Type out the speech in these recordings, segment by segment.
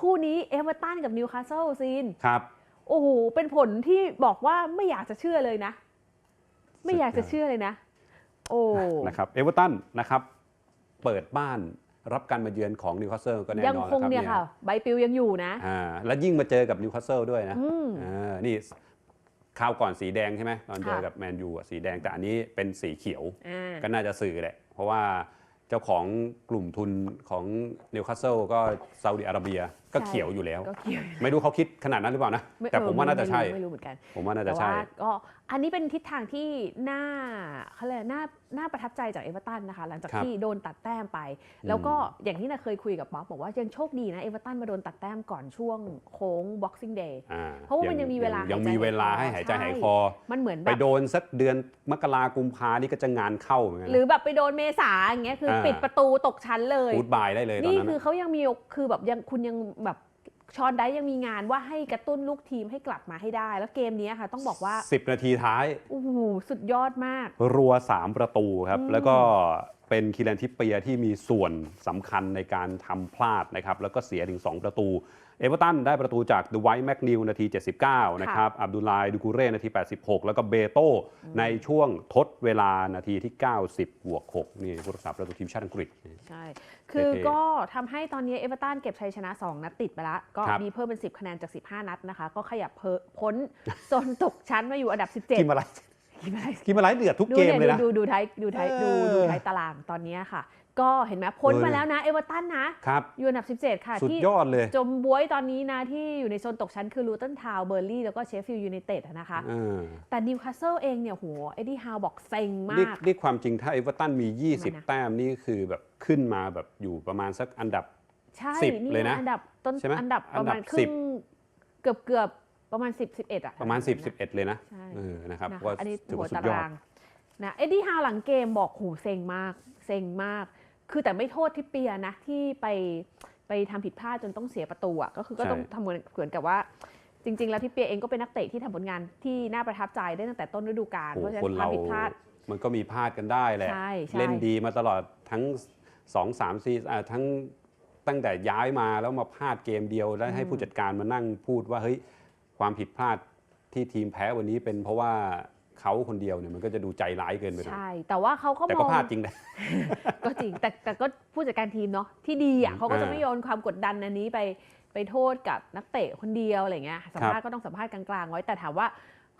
คู่นี้เอเวอร์ตันกับนิวคาสเซิลซีนครับโอ้โหเป็นผลที่บอกว่าไม่อยากจะเชื่อเลยนะ ไม่อยากจะเชื่อเลยนะ โอ้นะครับเอเวอร์ตันนะครับเปิดบ้านรับการมาเยือนของนิวคาสเซิลก็แน่นอนยังคงนะเนี่ยรับค่ะใบปลิวยังอยู่นะอ่าแล้วยิ่งมาเจอกับนิวคาสเซิลด้วยนะอืมอ่านี่คราวก่อนสีแดงใช่ไหมตอนเจอค่ะกับแมนยูอะสีแดงแต่อันนี้เป็นสีเขียวอ่าก็น่าจะสื่อแหละ เพราะว่าเจ้าของกลุ่มทุนของนิวคาสเซิลก็ซาอุดิอาระเบีย ก็ใช่เขียวอยู่แล้ว ก็เกี่ยวไม่รู้เขาคิดขนาดนั้นหรือเปล่านะไแต่ผมว่าน่าจะใช่ไม่รู้ไม่รู้เหมือนกัน ผมว่าน่าแต่จะใช่ ว่าก็อันนี้เป็นทิศทางที่น่าเขาเรียกน่าน่าประทับใจจากเอเวอร์ตันนะคะ หลังจากครับที่โดนตัดแต้มไป แล้วก็อย่างที่นาเคยคุยกับป๊อปบอกว่ายังโชคดีนะเอเวอร์ตันมาโดนตัดแต้มก่อนช่วงโค้ง Boxing Day อ่เพราะว่ามันยังมีเวลายังหายใจมีเวลาหายคอให้หายใจใช่หายคอ มันเหมือนแบไปบ โดนสักเดือนมกรากุมภานี่ก็จะงานเข้าเหมือนกันหรือแบบไปโดนเมษาอย่างเงี้ยคืออา ปิดประตูตกชั้นเลยฟูดบายได้เลยตอนนี่นั้นคือนะเขายังมีคือแบบยังคุณยังแบบชอนได้ยังมีงานว่าให้กระตุ้นลูกทีมให้กลับมาให้ได้ แล้วเกมนี้ค่ะ ต้องบอกว่าสิบนาทีท้ายโอ้โหสุดยอดมาก รัว 3 ประตูครับอืมแล้วก็ เป็นคีแลนทิปเปียที่มีส่วนสำคัญในการทำพลาดนะครับแล้วก็เสียถึง 2 ประตู เอเวอร์ตันได้ประตูจากดูไวท์แมกนิวนาที 79 นะครับอับดุลไลดูกูเร่นาที 86 แล้วก็เบโตในช่วงทดเวลานาทีที่ 90 บวก 6 นี่ผู้รักษาประตูทีมชาติอังกฤษ ใช่ คือเท่ๆก็ทำให้ตอนนี้เอเวอร์ตันเก็บชัยชนะ 2 นัดติดไปแล้วก็ครับ มีเพิ่มเป็น 10 คะแนนจาก 15 นัดนะคะ ก็ขยับเพิ่มพ้นโซนตกชั้นมาอยู่อันดับ 17 ทีมอะไร ทีมอะไรทีมอะไรเดือดทุกดูเกมเนี่ยเลยนะ ดูดูดูท้ายดูท้ายดูเออดูท้ายตารางตอนนี้ค่ะ ก็เห็นไหมพ้นเออมาแล้วนะ เอเวอร์ตันนะครับ อยู่อันดับ 17 ค่ะ สุดที่ยอดเลยจมบวยตอนนี้นะ ที่อยู่ในโซนตกชั้นคือลูตันทาวเบอร์ลี่แล้วก็เชฟฟิลด์ยูไนเต็ดนะคะ เออแต่นิวคาสเซิลเองเนี่ยโหเอ็ดดี้ฮาวบอกเซ็งมานี่ก นี่ความจริงถ้าเอเวอร์ตันมีทำไมนะ20 แต้มนี่คือแบบขึ้นมาแบบอยู่ประมาณสักอันดับ ใช่สิบนี่เลยนะอันดับต้นใช่ไหมอันดับประมาณอันดับครึ่งเกือบเกือบประมาณ 10 11อะประมาณ 10 11 เลยนะ ใช่ เออนะครับนะคะก็อันนี้ถือหัวว่าสุตาดยอด รางนะเอ็ดดี้ฮาวหลังเกมบอกโหเซ็งมากเซ็งมาก คือแต่ไม่โทษทิปเปียนะที่ไปไปทำผิดพลาดจนต้องเสียประตูอะก็คือก็ต้องทำเหมือนเหมือนกับว่า จริง ๆ แล้วทิปเปียเองก็เป็นนักเตะที่ทำผลงานที่น่าประทับใจได้ตั้งแต่ต้นฤดูกาลโอ้เพราะฉะนั้คนนคเราวามผิดพลาด มันก็มีพลาดกันได้แหละ ใช่ใช่ เล่นดีมาตลอดทั้ง2 3ซีอ่าทั้งตั้งแต่ย้ายมาแล้วมาพลาดเกมเดียว แล้วให้ผู้จัดการมานั่งพูดว่าเฮ้ยความผิดพลาด ที่ทีมแพ้วันนี้เป็นเพราะว่าเขาคนเดียวเนี่ยมันก็จะดูใจร้ายเกินไปหน่อย ใช่ แต่ว่าเขาก็แต่มก็องพลาดจริงนะ ก็จริง แต่แต่ก็ผู้จัดการทีมเนาะที่ดีอะอืมเขาก็จะอ่าไม่โยนความกดดันอันนี้ไปไปโทษกับนักเตะคนเดียวอะไรเงี้ยสัมภาษณ์ก็ต้องสัมภาษณ์กลางๆไว้แต่ถามว่า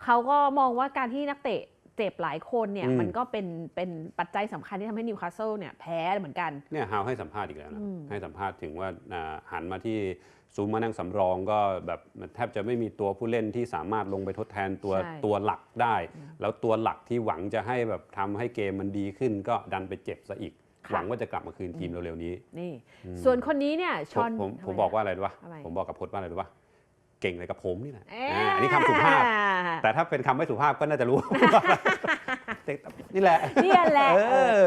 เขาก็มองว่าการที่นักเตะ เจ็บหลายคนเนี่ยอืมมันก็เป็นเป็นปัจจัยสำคัญที่ทำให้นิวคาสเซิลเนี่ยแพ้เหมือนกันเนี่ยฮาวให้สัมภาษณ์อีกแล้วนะอืมให้สัมภาษณ์ถึงว่าอ่าหันมาที่ซูมมานั่งสำรองก็แบบแทบจะไม่มีตัวผู้เล่นที่สามารถลงไปทดแทนตัวใช่ตัวหลักได้ แล้วตัวหลักที่หวังจะให้แบบทำให้เกมมันดีขึ้นก็ดันไปเจ็บซะอีก หวังว่าจะกลับมาคืนทีมเร็วๆนี้นี่อืมส่วนคนนี้เนี่ยชผมอนผมทำไผมบอกว่าอะไรรู้ป่ะอะไรผมบอกกับพจน์ว่าอะไรรู้ป่ะ เก่งอะไรกับผมนี่แหละเอ๊ะอ่าอันนี้คำสุภาพ แต่ถ้าเป็นคำไม่สุภาพก็น่าจะรู้ นี่แหละเนี่ยแหละเออ